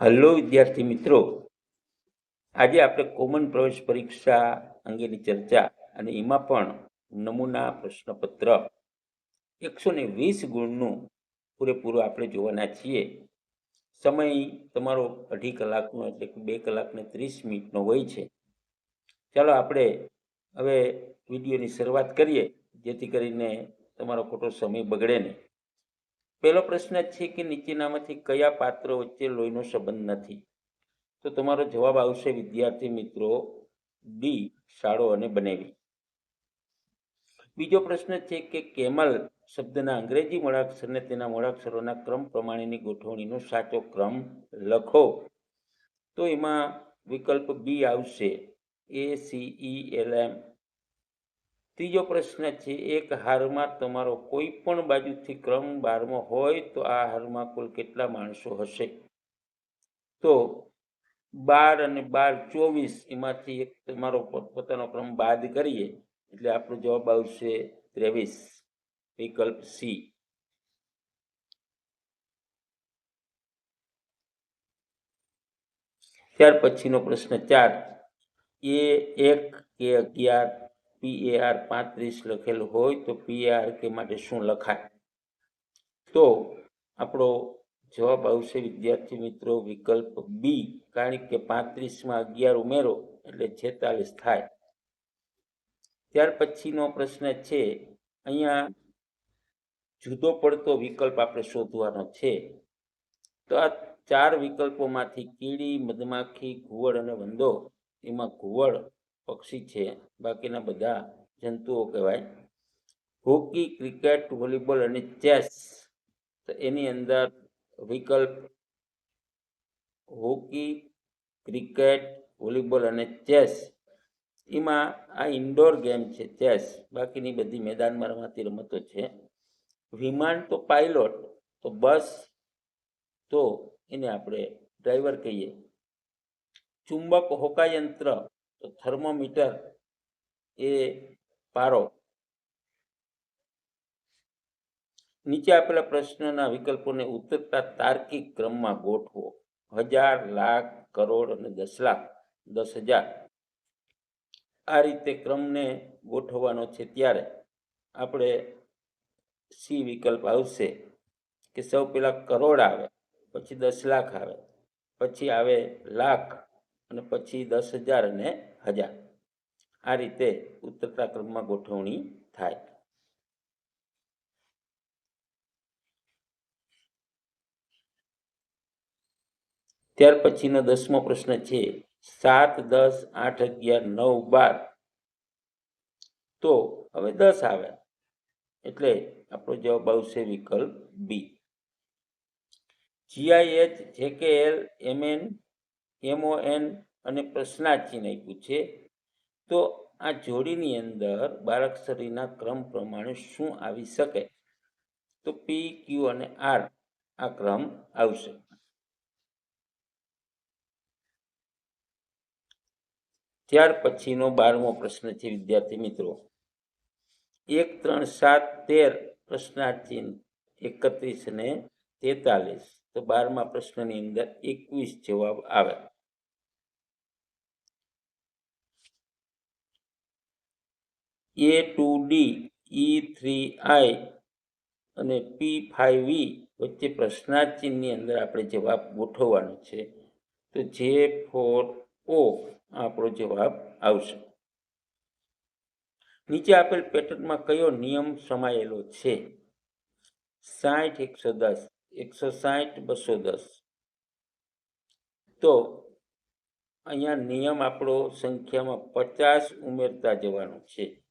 Hello વિદ્યાર્થી મિત્રો. આજે આપણે કોમન પ્રવેશ પરીક્ષા અંગેની ચર્ચા અને એમાં પણ નમૂના, પ્રશ્નપત્ર. એકસો ને વીસ ગુણનું પૂરેપૂરું આપણે જોવાના છીએ. સમય તમારો અઢી કલાકનો એટલે કે બે કલાકને ત્રીસ મિનિટનો હોય છે. ચાલો આપણે હવે વિડીયોની શરૂઆત કરીએ, જેથી કરીને તમારો ખોટો સમય બગડે નહીં. પહેલો પ્રશ્ન છે કે નીચેનામાંથી કયા પાત્રો વચ્ચે લોહીનો સંબંધ નથી? તો તમારો જવાબ આવશે, વિદ્યાર્થી મિત્રો, ડી, શાળો અને બનેવી. બીજો પ્રશ્ન છે કે કેમલ શબ્દના અંગ્રેજી મૂળાક્ષરને તેના મૂળાક્ષરોના ક્રમ પ્રમાણેની ગોઠવણીનો સાચો ક્રમ લખો. તો એમાં વિકલ્પ બી આવશે A C E L M ત્રીજો પ્રશ્ન છે, એક હારમાં તમારો કોઈ પણ બાજુથી ક્રમ બારમો હોય તો આ હારમાં કુલ કેટલા માણસો હશે? તો બાર અને બાર ચોવીસ, એમાંથી એક તમારો પોતપોતાનો ક્રમ બાદ કરીએ, એટલે આપણો જવાબ આવશે ત્રેવીસ. વિકલ્પ સી. ત્યાર પછીનો પ્રશ્ન ચાર. એ એક કે અગિયાર પીએઆર પાંત્રીસ લખેલું હોય તો પીએઆર કે માટે શું લખાય? તો આપણો જવાબ આવશે, વિદ્યાર્થી મિત્રો, વિકલ્પ બી કારણ કે પાંત્રીસમાં અગિયાર ઉમેરો એટલે છેતાલીસ થાય. ત્યાર પછીનો પ્રશ્ન છે, અહીંયા જુદો પડતો વિકલ્પ આપણે શોધવાનો છે. તો આ ચાર વિકલ્પોમાંથી કીડી, મધમાખી, ઘુવડ અને વંદો, એમાં ઘુવડ પક્ષી છે. બાકીના બધા જંતુઓ કહેવાય. હોકી, ક્રિકેટ, વોલીબોલ અને ચેસ. તો એની અંદર વિકલ્પ હોકી, ક્રિકેટ, વોલીબોલ અને ચેસ. એમાં આ ઇન્ડોર ગેમ છે, ચેસ. બાકીની બધી મેદાનમાં રમાતી રમતો છે. વિમાન તો પાઇલોટ તો બસ તો એને આપણે ડ્રાઈવર કહીએ. ચુંબક હોકાયંત્ર તો થર્મોમીટર એ પારો નીચે આપેલા પ્રશ્નના વિકલ્પોને ઉતરતા તાર્કિક ક્રમમાં ગોઠવો. હજાર, લાખ, કરોડ અને દસ લાખ, દસ હજાર. આ રીતે ક્રમને ગોઠવવાનો છે ત્યારે આપણે સી વિકલ્પ આવશે કે સૌ પહેલાં કરોડ આવે, પછી દસ લાખ આવે, પછી આવે લાખ. અને પછી દસ હજાર અને હજાર. આ રીતે ઉતરતા ક્રમમાં ગોઠવણી થાય. ત્યાર પછીનો દસમો પ્રશ્ન છે, સાત, દસ, આઠ, અગિયાર, નવ, બાર. તો હવે દસ આવે. એટલે આપણો જવાબ આવશે વિકલ્પ બી. જીઆઈએચ જેકેએલ એમએન એમઓએન અને પ્રશ્નાચિહ્ન આપ્યું છે. તો આ જોડીની અંદર બારાક્ષરીના ક્રમ પ્રમાણે શું આવી શકે? તો પી ક્યુ અને આર આ ક્રમ આવશે. ત્યાર પછીનો બારમો પ્રશ્ન છે, વિદ્યાર્થી મિત્રો. એક, ત્રણ, સાત, તેર પ્રશ્નાર્થી એકત્રીસ ને તેતાલીસ. તો બારમા પ્રશ્નની અંદર એકવીસ જવાબ આવે. A two D E three I અને પી ફાઈવ ઈ વચ્ચે પ્રશ્નાચિહ્નની અંદર આપણે જવાબ ગોઠવવાનો છે. તો જે ફોર ઓ આપણો જવાબ આવશે. નીચે આપેલ પેટર્નમાં કયો નિયમ સમાયેલો છે? સાઠ, એકસો દસ એકસો સાઠ બસો દસ. તો અહીંયા નિયમ આપણો સંખ્યામાં પચાસ ઉમેરતા જવાનો છે.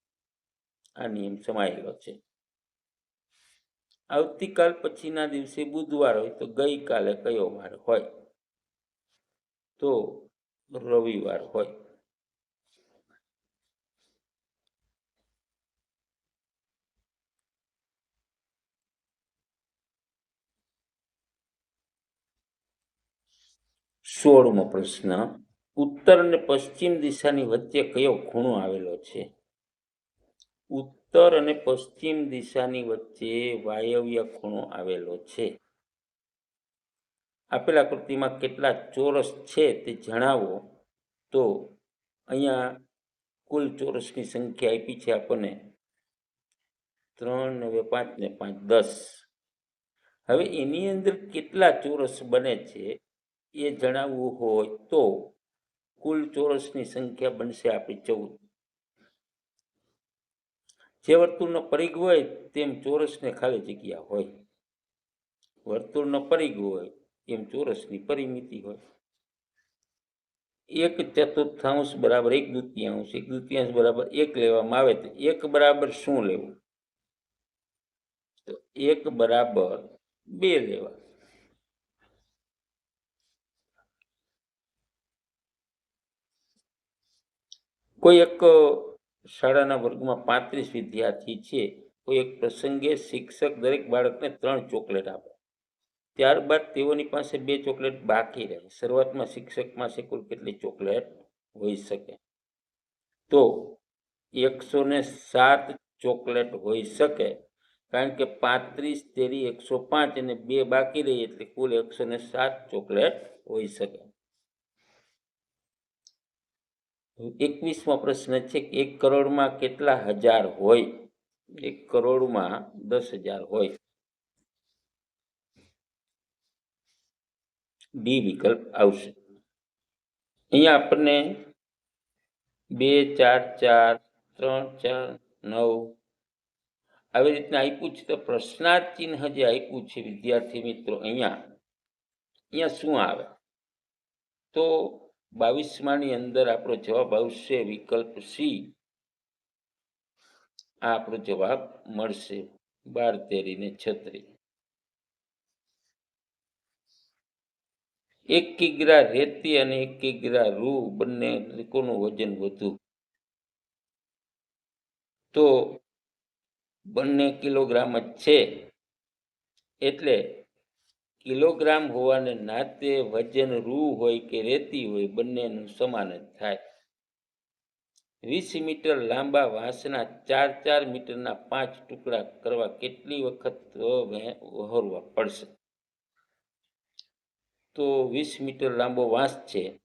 આ નિયમ સમાયેલો છે. આવતીકાલ પછીના દિવસે બુધવાર હોય તો ગઈકાલે કયો વાર હોય? તો રવિવાર હોય. સોળમો પ્રશ્ન, ઉત્તર અને પશ્ચિમ દિશાની વચ્ચે કયો ખૂણો આવેલો છે? ઉત્તર અને પશ્ચિમ દિશાની વચ્ચે વાયવ્ય ખૂણો આવેલો છે. આપેલ આકૃતિમાં કેટલા ચોરસ છે તે જણાવો. તો અહીંયા કુલ ચોરસની સંખ્યા આપી છે આપણને. ત્રણ ને હવે પાંચ ને પાંચ દસ. હવે એની અંદર કેટલા ચોરસ બને છે? એ જણાવવું હોય તો કુલ ચોરસની સંખ્યા બનશે આપણી ચૌદ. જે વર્તુળનો પરિઘ હોય તેમ ચોરસને ખાલી જગ્યા હોય. વર્તુળનો પરિઘ હોય એમ ચોરસની પરિમિતિ હોય. એક ચતુર્થાંશ બરાબર એક દ્વિતીયાંશ એક દ્વિતીયાંશ બરાબર એક લેવામાં આવે તો એક બરાબર શું લેવું? તો એક બરાબર બે લેવા. કોઈ એક શાળાના વર્ગમાં પાંત્રીસ વિદ્યાર્થી છે, કોઈ એક પ્રસંગે શિક્ષક દરેક બાળકને ત્રણ ચોકલેટ આપે. ત્યારબાદ તેઓની પાસે બે ચોકલેટ બાકી રહે. શરૂઆતમાં શિક્ષક પાસે કુલ કેટલી ચોકલેટ હોઈ શકે? તો એકસો ને સાત ચોકલેટ હોઈ શકે, કારણ કે પાંત્રીસ તેરી એકસો પાંચ અને બે બાકી રહી એટલે કુલ એકસો ને સાત ચોકલેટ હોઈ શકે. એકવીસમો પ્રશ્ન છે કે એક કરોડમાં કેટલા હજાર હોય? એક કરોડમાં દસ હજાર હોય. ડી વિકલ્પ આવશે. અહીંયા આપણને બે, ચાર ચાર, ત્રણ, ચાર, નવ આવી રીતના આપ્યું છે. તો પ્રશ્નાર્થ ચિહ્ન જે આપ્યું છે વિદ્યાર્થી મિત્રો અહીંયા અહીંયા શું આવે? તો બાવીસમાની અંદર આપણો જવાબ આવશે વિકલ્પ સી. આ આપણો જવાબ મળશે બાર, તેરી ને છત્રી એક કિગ્રા રેતી અને એક કિગ્રા રૂ બંને કોનું વજન વધુ. તો બંને કિલોગ્રામ જ છે. એટલે કિલોગ્રામ હોવાને નાતે વજન રૂ હોય કે રેતી હોય, બંનેનું સમાન જ થાય. વીસ મીટર લાંબા વાંસના ચાર ચાર મીટરના પાંચ ટુકડા કરવા કેટલી વખત વહોરવા પડશે? તો વીસ મીટર લાંબો વાંસ છે,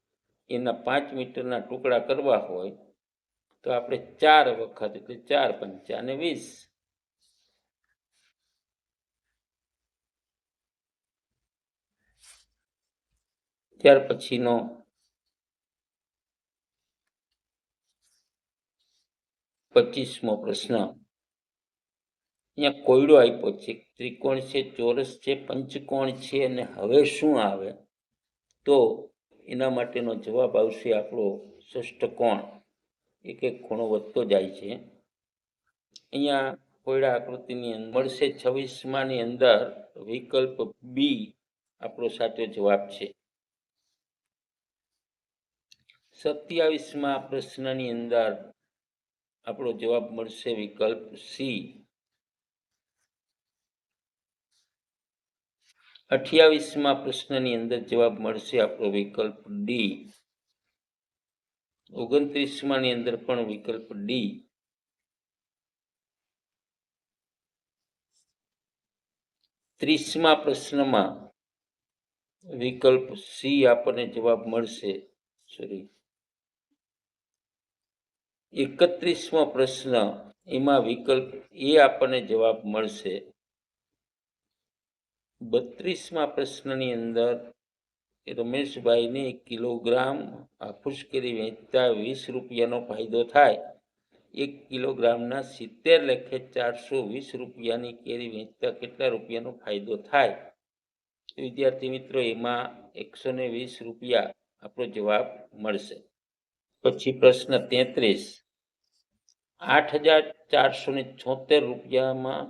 એના પાંચ મીટરના ટુકડા કરવા હોય, તો આપણે ચાર વખત, એટલે ચાર પંચાને વીસ. ત્યાર પછીનો પચીસમો પ્રશ્ન. અહીંયા કોયડો આપ્યો છે, ત્રિકોણ છે, ચોરસ છે, પંચકોણ છે અને હવે શું આવે? તો એના માટેનો જવાબ આવશે આપણો ષષ્ટકોણ એક એક ખૂણો વધતો જાય છે. અહીંયા કોયડા આકૃતિની અંદર મળશે, છવ્વીસમાની અંદર વિકલ્પ બી આપણો સાચો જવાબ છે. સત્યાવીસમાં પ્રશ્નની અંદર આપણો જવાબ મળશે વિકલ્પ સી. અઠ્યાવીસમાં પ્રશ્નની અંદર જવાબ મળશે આપણો વિકલ્પ ડી. ઓગણત્રીસમાં ની અંદર પણ વિકલ્પ ડી. ત્રીસમાં પ્રશ્નમાં વિકલ્પ સી આપણને જવાબ મળશે. સોરી એકત્રીસમો પ્રશ્ન, એમાં વિકલ્પ એ આપણને જવાબ મળશે. બત્રીસમા પ્રશ્નની અંદર રમેશભાઈને કિલોગ્રામ હાફૂસ કેરી વેચતા વીસ રૂપિયાનો ફાયદો થાય. એક કિલોગ્રામના સિત્તેર લેખે ચારસો વીસ રૂપિયાની કેરી વેચતા કેટલા રૂપિયાનો ફાયદો થાય? વિદ્યાર્થી મિત્રો, એમાં એકસો ને વીસ રૂપિયા આપણો જવાબ મળશે. પછી પ્રશ્ન તેત્રીસ. આઠ હજાર ચારસો ને છોતેર રૂપિયામાં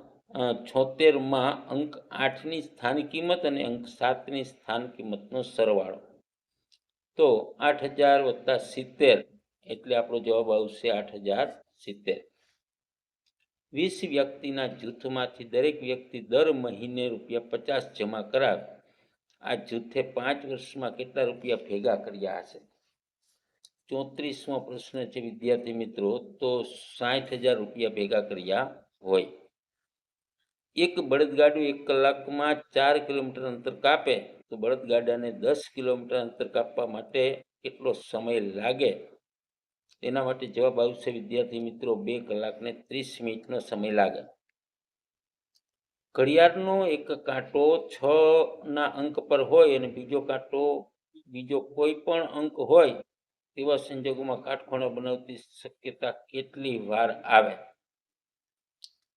છોતેરમાં અંક આઠની સ્થાન કિંમત અને અંક સાતની સ્થાન કિંમતનો સરવાળો. તો આઠ હજાર વત્તા સિત્તેર એટલે આપણો જવાબ આવશે આઠ હજાર સિત્તેર. વીસ વ્યક્તિના જૂથમાંથી દરેક વ્યક્તિ દર મહિને રૂપિયા પચાસ જમા કરાવે. આ જૂથે પાંચ વર્ષમાં કેટલા રૂપિયા ભેગા કર્યા હશે? ચોત્રીસમો પ્રશ્ન છે, વિદ્યાર્થી મિત્રો, તો સાઠ હજાર રૂપિયા ભેગા કર્યા હોય. એક બળદગાડું એક કલાકમાં ચાર કિલોમીટર અંતર કાપે, તો બળદગાડાને દસ કિલોમીટર અંતર કાપવા માટે કેટલો સમય લાગે? એના માટે જવાબ આવશે, વિદ્યાર્થી મિત્રો, બે કલાકને ત્રીસ મિનિટનો સમય લાગે. ઘડિયાળનો એક કાંટો છ ના અંક પર હોય અને બીજો કાંટો, બીજો કોઈ પણ અંક હોય તેવા સંજોગોમાં કાટખૂણો બનાવતી શક્યતા કેટલી વાર આવે?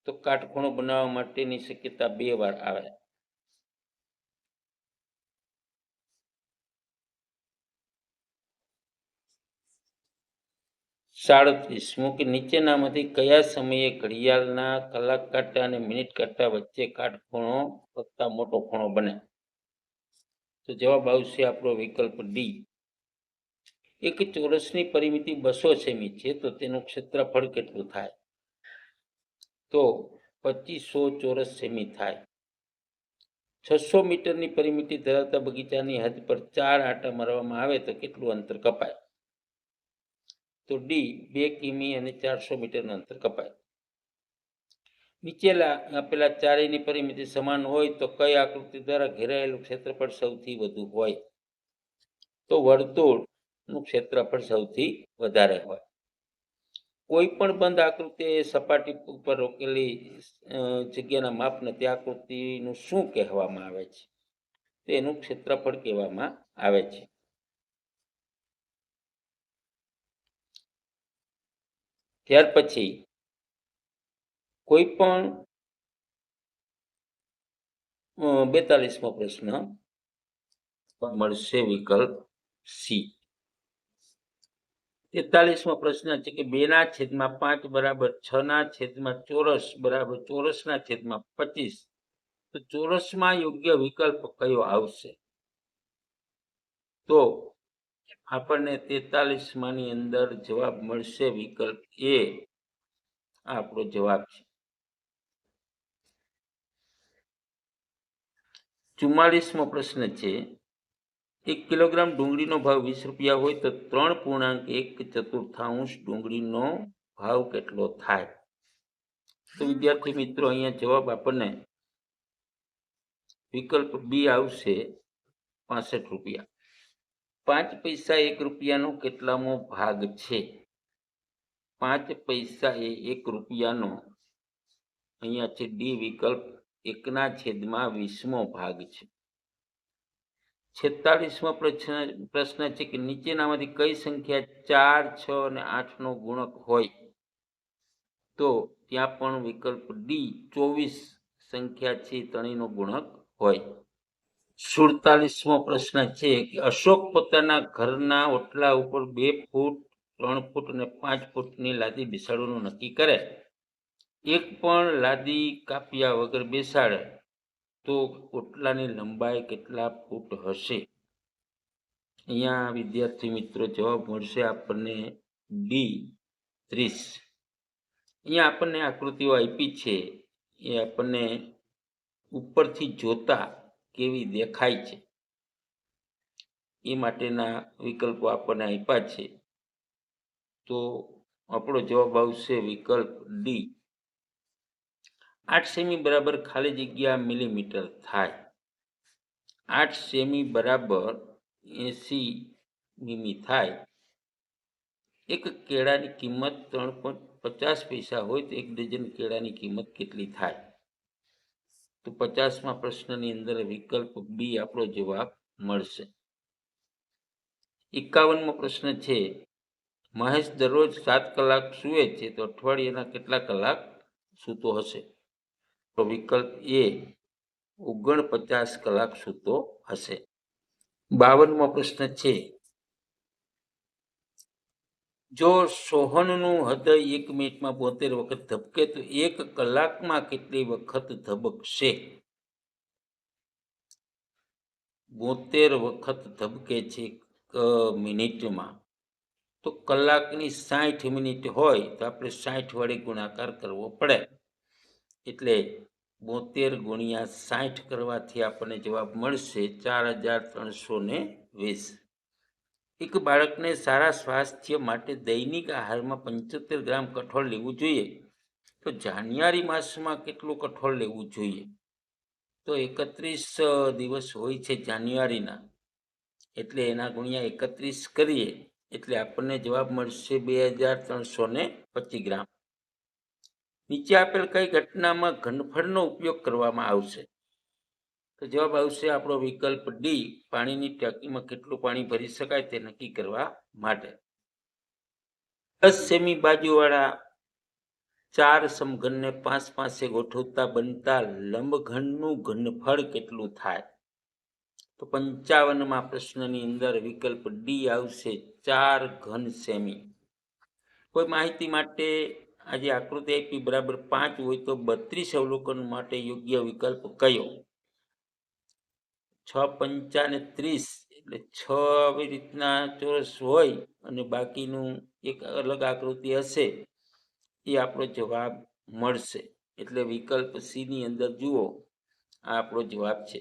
તો કાટખૂણો બનાવવા માટેની શક્યતા બે વાર આવે. સાડત્રીસમું કે નીચેનામાંથી કયા સમયે ઘડિયાળના કલાક કાંટા અને મિનિટ કાંટા વચ્ચે કાટખૂણો કરતા મોટો ખૂણો બને? તો જવાબ આવશે આપણો વિકલ્પ ડી. એક ચોરસની પરિમિતિ બસો સેમી છે, તો તેનું ક્ષેત્રફળ કેટલું થાય? તો પચીસો ચોરસ સેમી થાય. છસો મીટરની પરિમિતિ ધરાવતા બગીચાની હદ પર ચાર આંટા મારવામાં આવે તો કેટલું અંતર કપાય? તો ડી બે કિમી અને ચારસો મીટરનું અંતર કપાય. નીચેલા આપેલા ચારેયની પરિમિતિ સમાન હોય તો કઈ આકૃતિ દ્વારા ઘેરાયેલું ક્ષેત્રફળ સૌથી વધુ હોય? તો વર્તુળનું ક્ષેત્રફળ સૌથી વધારે હોય. કોઈ પણ બંધ આકૃતિ સપાટી ઉપર રોકેલી જગ્યાના માપને તે આકૃતિનું શું કહેવામાં આવે છે? તેનું ક્ષેત્રફળ કહેવામાં આવે છે. ત્યાર પછી, કોઈ પણ બેતાલીસમો પ્રશ્ન મળશે વિકલ્પ સી. તેતાલીસમો પ્રશ્ન છે કે બે ના છેદમાં પાંચ બરાબર છ ના છેદમાં ચોરસ બરાબર ચોરસના છેદમાં પચીસ. તો ચોરસમાં યોગ્ય વિકલ્પ કયો આવશે? તો આપણને તેતાલીસ માની અંદર જવાબ મળશે વિકલ્પ એ. આપણો જવાબ છે. ચુમ્માલીસમો પ્રશ્ન છે એક કિલોગ્રામ ડુંગળીનો ભાવ વીસ રૂપિયા હોય તો ત્રણ પૂર્ણાંક એક ચતુર્થાંશ ડુંગળીનો ભાવ કેટલો થાય? તો વિદ્યાર્થી મિત્રો, અહીંયા જવાબ આપણને વિકલ્પ બી આવશે પાસઠ રૂપિયા. પાંચ પૈસા એક રૂપિયાનો કેટલામો ભાગ છે? પાંચ પૈસા એ એક રૂપિયાનો અહીંયા છે ડી વિકલ્પ એકના છેદમાં વીસમો ભાગ છે. છેતાલીસમો પ્રશ્ન પ્રશ્ન છે કે નીચેનામાંથી કઈ સંખ્યા ચાર, છ અને આઠનો ગુણક હોય? તો ત્યાં પણ વિકલ્પ ડી ચોવીસ સંખ્યા છે, ત્રણેયનો ગુણક હોય. સુડતાલીસમો પ્રશ્ન છે કે અશોક પોતાના ઘરના ઓટલા ઉપર બે ફૂટ, ત્રણ ફૂટ અને પાંચ ફૂટની લાદી બેસાડવાનું નક્કી કરે? એક પણ લાદી કાપ્યા વગર બેસાડે. તો ઓટલાની લંબાઈ કેટલા ફૂટ હશે? અહીંયા વિદ્યાર્થી મિત્રો જવાબ મળશે આપણને ડી ત્રીસ. અહીંયા આપણને આકૃતિઓ આપી છે. એ આપણને ઉપરથી જોતા કેવી દેખાય છે. એ માટેના વિકલ્પો આપણને આપ્યા છે. તો આપણો જવાબ આવશે વિકલ્પ ડી આઠ સેમી બરાબર ખાલી જગ્યા મિલીમીટર થાય. આઠ સેમી બરાબર એસી મીમી થાય. એક કેળાની કિંમત ત્રણ પોઈન્ટ પચાસ પૈસા હોય તો એક ડઝન કેળાની કિંમત કેટલી થાય? તો પચાસમાં પ્રશ્નની અંદર વિકલ્પ બી આપણો જવાબ મળશે. એકાવનમો પ્રશ્ન છે, મહેશ દરરોજ સાત કલાક સૂવે છે તો અઠવાડિયાના કેટલા કલાક સૂતો હશે? તો વિકલ્પ એ ઓગણપચાસ કલાક સૂતો હશે. બાવનમો પ્રશ્ન છે, જો સોહનનું હૃદય એક મિનિટમાં બોતેર વખત ધબકે તો એક કલાકમાં કેટલી વખત ધબકશે? બોતેર વખત ધબકે છે મિનિટમાં. તો કલાકની સાઠ મિનિટ હોય તો આપણે સાઠ વડે ગુણાકાર કરવો પડે. એટલે બોતેર ગુણ્યા સાઠ કરવાથી આપણને જવાબ મળશે ચાર હજાર ત્રણસો ને વીસ. એક બાળકને સારા સ્વાસ્થ્ય માટે દૈનિક આહારમાં પંચોતેર ગ્રામ કઠોળ લેવું જોઈએ. તો જાન્યુઆરી માસમાં કેટલું કઠોળ લેવું જોઈએ? તો એકત્રીસ દિવસ હોય છે જાન્યુઆરીના. એટલે એના ગુણ્યા એકત્રીસ કરીએ એટલે આપણને જવાબ મળશે બે હજાર ત્રણસો ને પચીસ ગ્રામ. નીચે આપેલ કઈ ઘટનામાં ઘનફળનો ઉપયોગ કરવામાં આવશે? તો જવાબ આવશે આપણો વિકલ્પ ડી પાણીની ટાંકીમાં કેટલું પાણી ભરી શકાય તે નક્કી કરવા માટે. દસ સેમી બાજુવાળા ચાર સમઘનને પાંચ પાસે ગોઠવતા બનતા લંબઘનનું ઘનફળ કેટલું થાય? તો પંચાવનમાં પ્રશ્નની અંદર વિકલ્પ ડી આવશે ચાર ઘન સેમી. કોઈ માહિતી માટે આજે આકૃતિ આપી બરાબર પાંચ હોય તો બત્રીસ અવલોકન માટે યોગ્ય વિકલ્પ કયો? છ પંચાને ત્રીસ એટલે છ આવી રીતના ચોરસ હોય અને બાકીનું એક અલગ આકૃતિ હશે, એ આપણો જવાબ મળશે. એટલે વિકલ્પ સી ની અંદર જુઓ, આ આપણો જવાબ છે.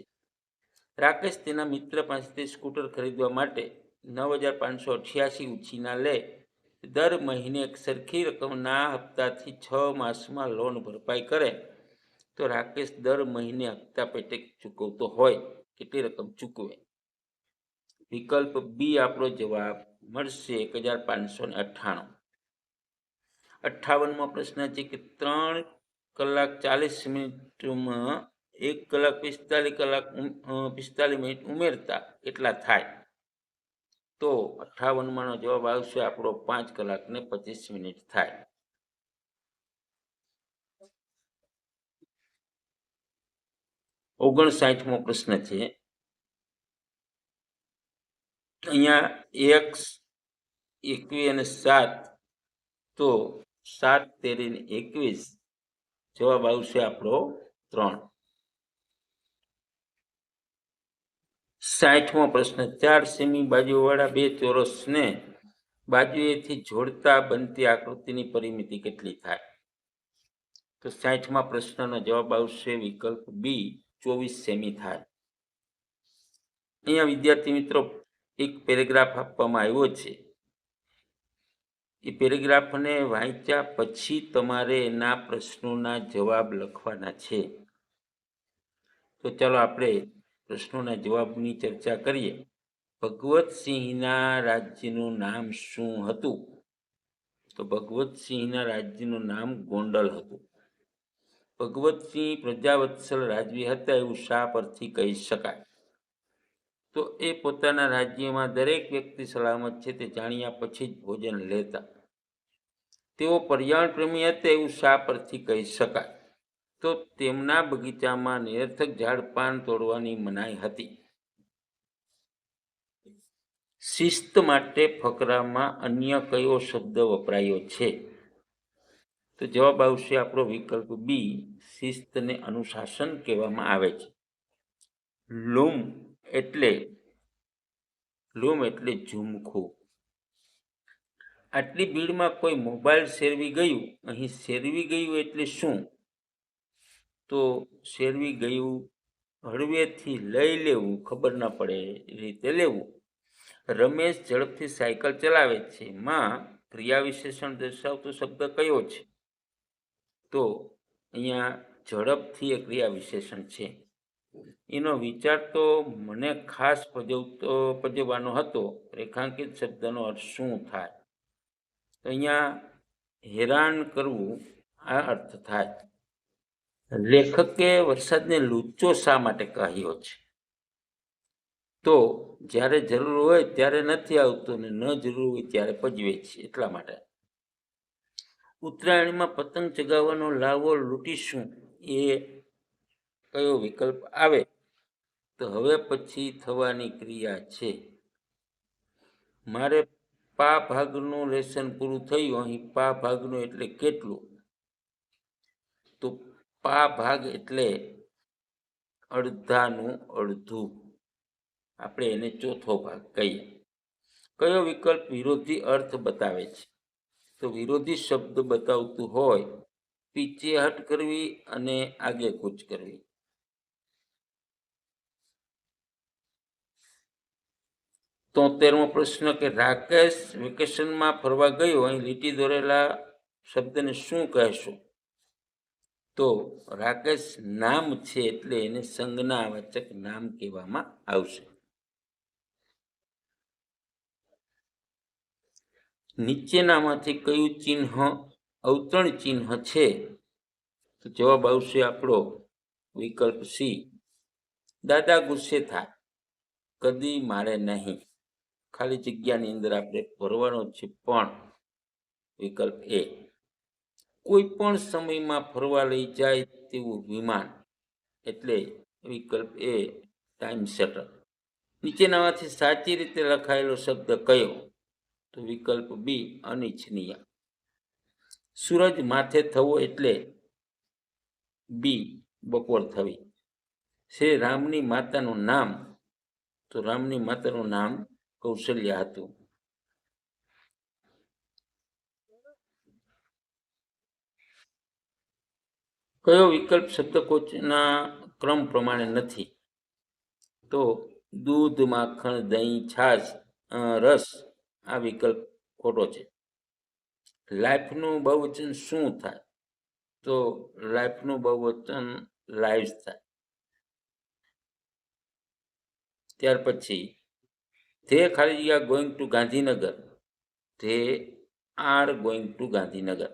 રાકેશ તેના મિત્ર પાસેથી સ્કૂટર ખરીદવા માટે નવ હજાર પાંચસો અઠ્યાસી ઉછીના લે. દર મહિને એક સરખી રકમના હપ્તાથી છ માસમાં લોન ભરપાઈ કરે, તો રાકેશ દર મહિને હપ્તા પેટે ચૂકવતો હોય, કેટલી રકમ ચૂકવે? વિકલ્પ બી આપણો જવાબ મળશે એક હજાર પાંચસો ને અઠ્ઠાણું. અઠ્ઠાવનમો પ્રશ્ન છે કે ત્રણ કલાક ચાલીસ મિનિટમાં એક કલાક પિસ્તાલીસ કલાક પિસ્તાલીસ મિનિટ ઉમેરતા કેટલા થાય? તો અઠ્ઠાવનમાંનો જવાબ આવશે આપણો પાંચ કલાક ને પચીસ મિનિટ થાય. ઓગણસાઠમો પ્રશ્ન છે. અહીંયા એક્સ એકવીસ અને સાત, તો સાત તેરી એકવીસ જવાબ આવશે આપણો ત્રણ. સાઠમો પ્રશ્ન. ચાર સેમી બાજુવાળા બે ચોરસને બાજુએથી જોડતા બનતી આકૃતિની પરિમિતિ કેટલી થાય? તો સાઠમા પ્રશ્નનો જવાબ આવશે વિકલ્પ બી, ચોવીસ સેમી થાય. અહીંયા વિદ્યાર્થી મિત્રો, એક પેરેગ્રાફ આપવામાં આવ્યો છે. એ પેરેગ્રાફને વાંચ્યા પછી તમારે એના પ્રશ્નોના જવાબ લખવાના છે. તો ચાલો આપણે પ્રશ્નોના જવાબની ચર્ચા કરીએ. ભગવતસિંહના રાજ્યનું નામ શું હતું? તો ભગવતસિંહના રાજ્યનું નામ ગોંડલ હતું. ભગવતસિંહ પ્રજાવત્સલ રાજવી હતા એવું શા પરથી કહી શકાય? તો એ પોતાના રાજ્યમાં દરેક વ્યક્તિ સલામત છે તે જાણ્યા પછી જ ભોજન લેતા. તેઓ પર્યાવરણ પ્રેમી હતા એવું શા પરથી કહી શકાય? તો તેમના બગીચામાં નિરર્થક ઝાડ પાન તોડવાની મનાઈ હતી. શિસ્ત માટે ફકરામાં અન્ય કયો શબ્દ વપરાયો છે? તો જવાબ આવશે આપણો વિકલ્પ બી શિસ્તને અનુશાસન કહેવામાં આવે છે. લૂમ એટલે લૂમ એટલે ઝુમખું. આટલી ભીડમાં કોઈ મોબાઈલ શેરવી ગયું? અહીં શેરવી ગયું એટલે શું? તો શેરવી ગયું, હળવેથી લઈ લેવું, ખબર ના પડે રીતે લેવું. રમેશ ઝડપથી સાયકલ ચલાવે છે. માં, ક્રિયા વિશેષણ દર્શાવતો શબ્દ કયો છે? તો અહીંયા ઝડપથી એ ક્રિયા વિશેષણ છે. એનો વિચાર તો મને ખાસ ભજવતો ભજવવાનો હતો. રેખાંકિત શબ્દનો અર્થ શું થાય? તો અહીંયા હેરાન કરવું આ અર્થ થાય. લેખકે વરસાદને લુચ્ચો શા માટે કહ્યો છે? તો જ્યારે જરૂર હોય ત્યારે નથી આવતું ને ન જરૂર હોય ત્યારે પજવે છે, એટલા માટે. ઉત્તરાયણમાં પતંગ ચગાવવાનો લાવો લૂંટીશું એ કયો વિકલ્પ આવે? તો હવે પછી થવાની ક્રિયા છે. મારે પા ભાગનું લેસન પૂરું થયું, અહીં પા ભાગનું એટલે કેટલું? તો પા ભાગ એટલે અડધાનું અડધું. આપણે એને ચોથો ભાગ કહીએ. કયો વિકલ્પ વિરોધી અર્થ બતાવે છે? તો વિરોધી શબ્દ બતાવતું હોય પીછેહટ કરવી અને આગે કૂચ કરવી. તોતેરમો પ્રશ્ન કે રાકેશ વેકેશનમાં ફરવા ગયો? અહીં લીટી દોરેલા શબ્દને શું કહેશો? તો રાકેશ નામ છે એટલે એને સંજ્ઞાવાચક નામ કહેવામાં આવશે. નીચેનામાંથી કયું ચિહ્ન, અવતરણ ચિહ્ન છે? તો જવાબ આવશે આપણો વિકલ્પ સી. દાદા ગુસ્સે થાય. કદી મારે નહીં. ખાલી જગ્યાની અંદર આપણે ભરવાનો છે પણ વિકલ્પ એ. કોઈ પણ સમયમાં ફરવા લઈ જાય તેવું વિમાન, એટલે વિકલ્પ એ ટાઈમ શટલ નીચેનામાંથી સાચી રીતે લખાયેલો શબ્દ કયો? તો વિકલ્પ બી અનિચ્છનીય. સૂરજ માથે થવો એટલે બી બપોર થવી. શ્રી રામની માતાનું નામ, તો રામની માતાનું નામ કૌશલ્યા હતું. કયો વિકલ્પ શબ્દકોચના ક્રમ પ્રમાણે નથી? તો દૂધ, માખણ, દહીં, છાશ રસ આ વિકલ્પ ખોટો છે. લાઈફનું બહુવચન શું થાય? તો લાઈફનું બહુવચન લાઈવ્સ થાય. ત્યાર પછી તે ખાલી જગ્યા going to Gandhinagar. They are going to Gandhinagar.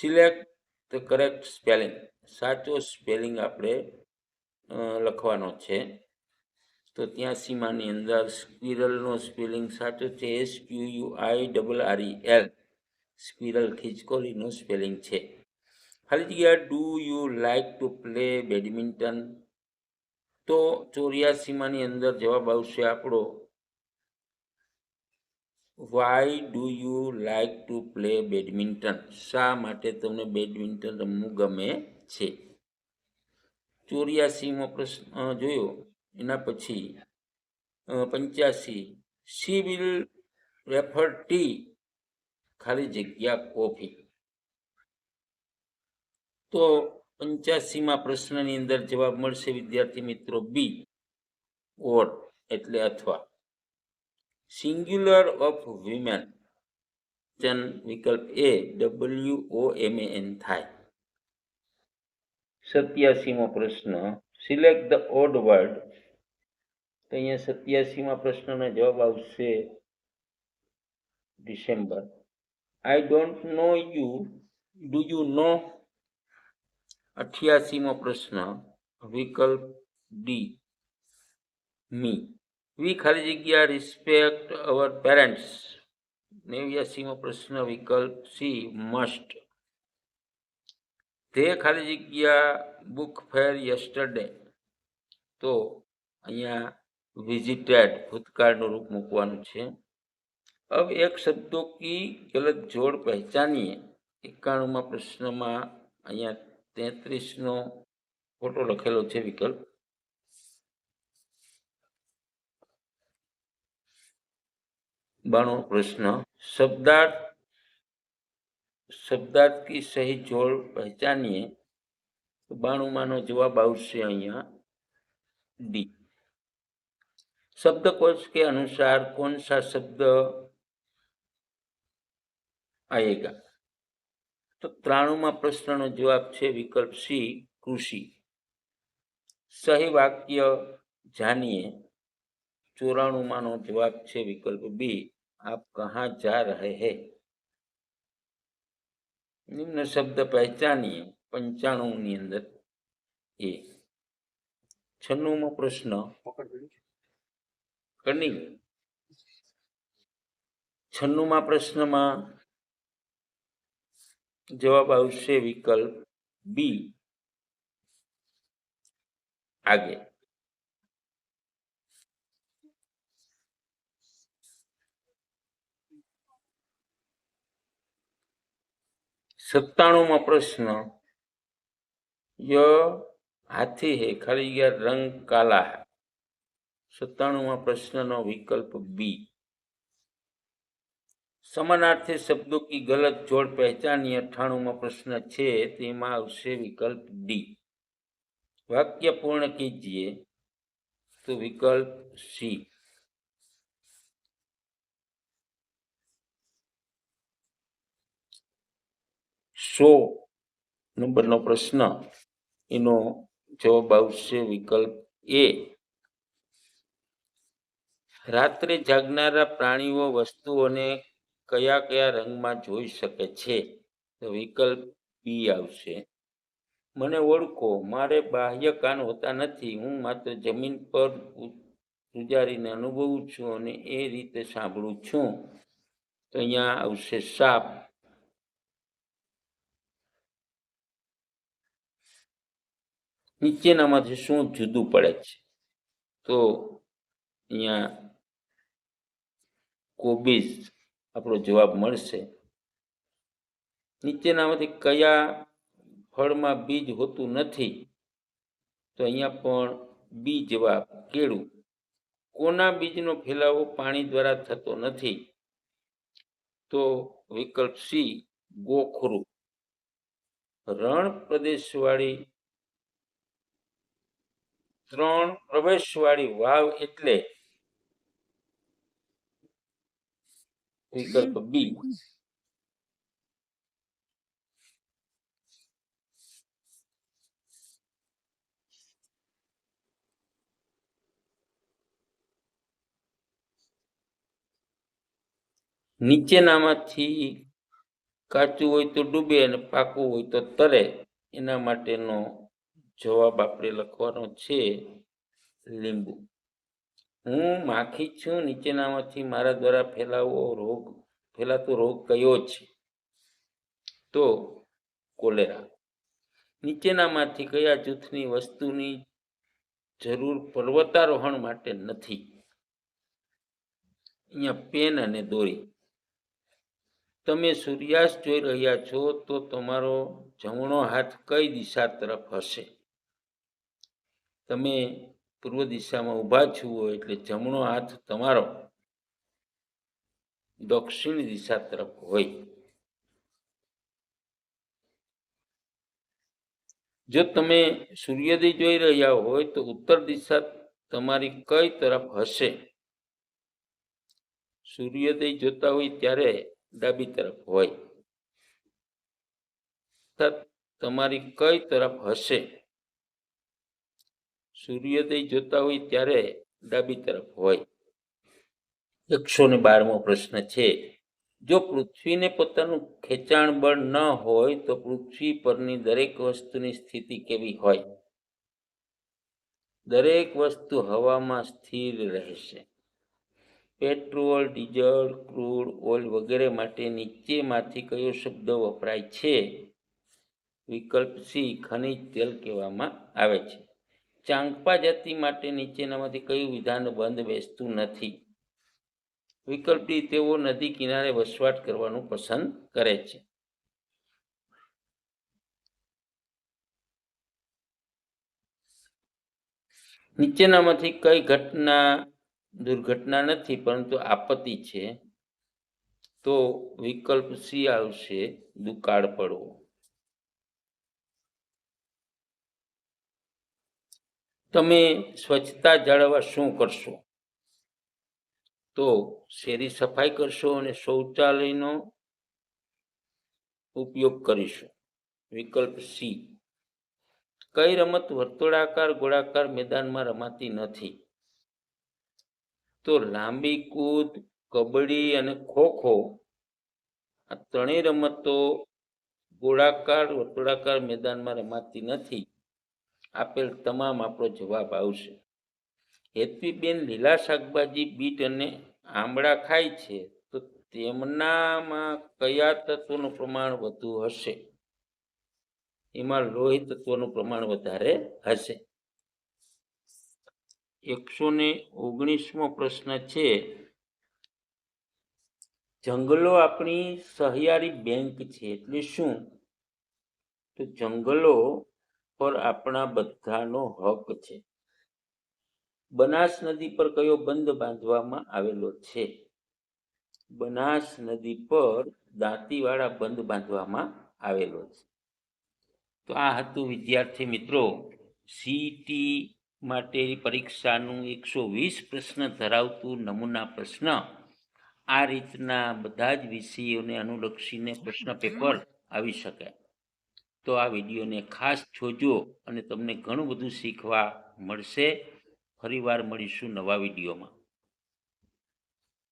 Select the correct spelling સાચો સ્પેલિંગ આપણે લખવાનો છે. તો ત્યાં સીમાની અંદર સ્પિરલનો સ્પેલિંગ સાચો છે S Q U I double R E L squirrel ખિચકોલીનો spelling છે. ખાલી જગ્યા do you like to play badminton? તો ચોર્યાસીમાંની અંદર જવાબ આવશે આપણો why do you like to play badminton શા માટે તમને બેડમિન્ટન રમવું ગમે છે? ચોર્યાસીમો પ્રશ્ન જોયો. એના પછી પંચ્યાસી. સી વિલ રેફર ટી ખાલી જગ્યા કોફી. તો પંચ્યાસીમાં પ્રશ્નની અંદર જવાબ મળશે વિદ્યાર્થી મિત્રો બી. ઓર, એટલે અથવા. સિંગ્યુલર ઓફ વિમેન ચન વિકલ્પ A W O M N થાય. સત્યાસીમો પ્રશ્ન. સિલેક્ટ ધ ઓડ વર્ડ તો અહીંયા સત્યાસીમાં પ્રશ્નનો જવાબ આવશે December. I don't know you do you know અઠ્યાસીમો પ્રશ્ન. વિકલ્પ ડી મી વી ખાલી જગ્યા રિસ્પેક્ટ અવર પેરેન્ટ્સ નેવ્યાસીમો પ્રશ્ન, વિકલ્પ સી મસ્ટ તે ખાલી જગ્યા બુક ફેર યસ્ટરડે તો અહીંયા વિઝિટેડ ભૂતકાળનું રૂપ મૂકવાનું છે. અબ એક શબ્દો કી ગલત જોડ પહેચાનીએ. એકાણુંમાં પ્રશ્નમાં અહીંયા તેત્રીસનો ફોટો લખેલો છે વિકલ્પ. बानो प्रश्न, शब्दार्थ शब्दार्थ की सही जोड़ पहचानिए। तो बानो मानो जवाब आया डी। शब्दकोश के अनुसार कौन सा शब्द आएगा? तो त्राणु प्रश्न नो जवाब विकल्प सी, कृषि। सही वाक्य जानिए चौराणु मानो जवाब विकल्प बी। આપ કહા જા રહે હે નિમ્ન શબ્દ પહેચાનીએ પંચાણું ની અંદર એ છન્નુંમો પ્રશ્ન કની છન્નુંમાં પ્રશ્નમાં જવાબ આવશે વિકલ્પ બી. આગે. सत्ताणु म प्रश्न, यो हाथी है, खाली गया रंग काला है। सत्ताणु म प्रश्न नो विकल्प बी समानार्थी शब्दों की गलत जोड़ पहचान या अठाणु म प्रश्न छे तेमा उसे विकल्प डी वाक्य पूर्ण कीजिए तो विकल्प सी સો નંબરનો પ્રશ્ન એનો જવાબ આવશે વિકલ્પ એ. રાત્રે જાગનારા પ્રાણીઓ વસ્તુઓને કયા કયા રંગમાં જોઈ શકે છે? તો વિકલ્પ બી આવશે. મને ઓળખો, મારે બાહ્ય કાન હોતા નથી. હું માત્ર જમીન પર ગુજારીને અનુભવું છું અને એ રીતે સાંભળું છું. તો અહીંયા આવશે સાપ. નીચેનામાંથી શું જુદું પડે છે? તો અહીંયા કોબીજ આપણો જવાબ મળશે. નીચેનામાંથી કયા ફળમાં બીજ હોતું નથી? તો અહીંયા પણ બી જવાબ કેળું. કોના બીજનો ફેલાવો પાણી દ્વારા થતો નથી? તો વિકલ્પ સી ગોખરું. રણ પ્રદેશવાળી ત્રણ પ્રવેશવાળી વાવ એટલે વિકલ્પ બી નીચેનામાંથી કાચું હોય તો ડૂબે અને પાકું હોય તો તરે. એના માટેનો જવાબ આપણે લખવાનો છે લીંબુ. હું માખી છું, નીચેનામાંથી મારા દ્વારા ફેલાવો રોગ, ફેલાતો રોગ કયો છે? તો કોલેરા. નીચેનામાંથી કયા જૂથની વસ્તુની જરૂર પર્વતારોહણ માટે નથી? અહીંયા પેન અને દોરી. તમે સૂર્યાસ્ત જોઈ રહ્યા છો, તો તમારો જમણો હાથ કઈ દિશા તરફ હશે? તમે પૂર્વ દિશામાં ઊભા છો એટલે જમણો હાથ તમારો દક્ષિણ દિશા તરફ હોય. જો તમે સૂર્યોદય જોઈ રહ્યા હોય તો ઉત્તર દિશા તમારી કઈ તરફ હશે? સૂર્યોદય જોતા હોય ત્યારે ડાબી તરફ હોય. તમારી કઈ તરફ હશે? સૂર્યોદય જોતા હોય ત્યારે ડાબી તરફ હોય. એકસો ને બારમો પ્રશ્ન છે, જો પૃથ્વીને પોતાનું ખેંચાણ બળ ન હોય, તો પૃથ્વી પરની દરેક વસ્તુની સ્થિતિ કેવી હોય? દરેક વસ્તુ હવામાં સ્થિર રહેશે. પેટ્રોલ, ડીઝલ, ક્રૂડ, ઓઇલ વગેરે માટે નીચેમાંથી કયો શબ્દ વપરાય છે? વિકલ્પ સી, ખનિજ તેલ કહેવામાં આવે છે. ચાંગપા જાતિ માટે નીચેનામાંથી કયું વિધાન બંધ બેસતું નથી? વિકલ્પ ડી તેઓ નદી કિનારે વસવાટ કરવાનું પસંદ કરે છે. નીચેનામાંથી કઈ ઘટના, દુર્ઘટના નથી, પરંતુ આપત્તિ છે, તો વિકલ્પ સી આવશે દુકાળ પડવો. તમે સ્વચ્છતા જાળવવા શું કરશો? તો શેરી સફાઈ કરશો અને શૌચાલયનો ઉપયોગ કરીશું. વિકલ્પ સી. કઈ રમત વર્તુળાકાર, ગોળાકાર મેદાનમાં રમાતી નથી? તો લાંબી કૂદ કબડ્ડી અને ખોખો આ ત્રણેય રમતો ગોળાકાર, વર્તુળાકાર મેદાનમાં રમાતી નથી. આપેલ તમામ આપણો જવાબ આવશે. હેતવીબેન લીલા શાકભાજી, બીટ અને આંબળા ખાય છે, તો તેમનામાં કયા તત્વોનું પ્રમાણ વધુ હશે? એમાં લોહી તત્વોનું પ્રમાણ વધારે હશે. એકસો ને ઓગણીસમો પ્રશ્ન છે, જંગલો આપણી સહિયારી બેંક છે, એટલે શું? તો જંગલો પર આપણા બધાનો હક છે. બનાસ નદી પર કયો બંધ બાંધવામાં આવેલો છે? બનાસ નદી પર દાંતીવાળા બંધ બાંધવામાં આવેલો છે. તો આ હતું, વિદ્યાર્થી મિત્રો સીટી માટેની પરીક્ષાનું એકસો વીસ પ્રશ્ન ધરાવતું નમૂના પ્રશ્ન. આ રીતના બધા જ વિષયોને અનુલક્ષીને પ્રશ્ન પેપર આવી શકે. તો આ વિડીયોને ખાસ જોજો અને તમને ઘણું બધું શીખવા મળશે. ફરીવાર મળીશું નવા વિડીયોમાં.